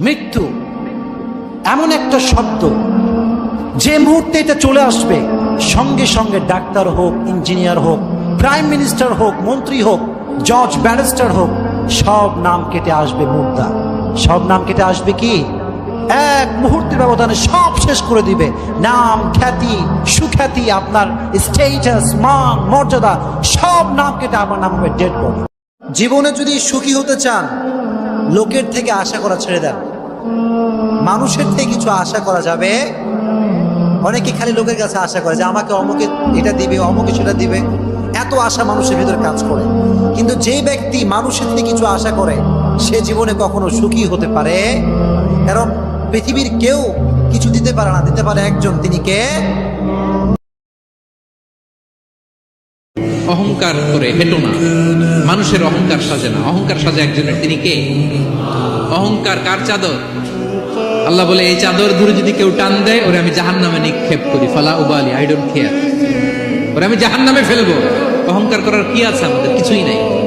মৃত্যু। এমন একটা শব্দ। যে মুহূর্তে এটা চলে আসবে, সঙ্গে সঙ্গে ডাক্তার হোক, ইঞ্জিনিয়ার হোক, প্রাইম মিনিস্টার হোক, মন্ত্রী হোক, জজ, ব্যারিস্টার হোক, সব নাম কেটে আসবে মুদ্রা। সব নাম কেটে আসবে কি? এক মুহূর্তের ব্যবধানে সব শেষ করে দিবে। নাম, খ্যাতি, সুখ্যাতি, আপনার স্টেটাস মান, মর্যাদা, সব নাম কেটে আমার নাম হবে ডেড বডি জীবনে যদি সুখী হতে চান লোকের থেকে আশা করা ছেড়ে দেন। মানুষের থেকে কিছু আশা করা যাবে। অনেকে খালি লোকের কাছে আশা করে যে আমাকে অমুকে এটা দিবে, অমুকে সেটা দিবে। এত আশা মানুষের ভিতরে কাজ করে। কিন্তু যে ব্যক্তি মানুষের থেকে কিছু আশা করে, সে জীবনে কখনো সুখী হতে পারে। কারণ পৃথিবীর কেউ কিছু দিতে পারে না, দিতে পারে একজন। তিনি কে? অহংকার করে হেঁটো না। মানুষের অহংকার সাজে না। অহংকার সাজে একজনের। তিনি কে? অহংকার কার চাদর? আল্লাহ বলে, এই চাদর ধরে যদি কেউ টান দেয়, ওরে আমি জাহান নামে নিক্ষেপ করি। ফালা উবালি আই ডোন্ট কেয়ার ওরে আমি জাহান নামে ফেলব। অহংকার করার কি আছে আমাদের? কিছুই নাই।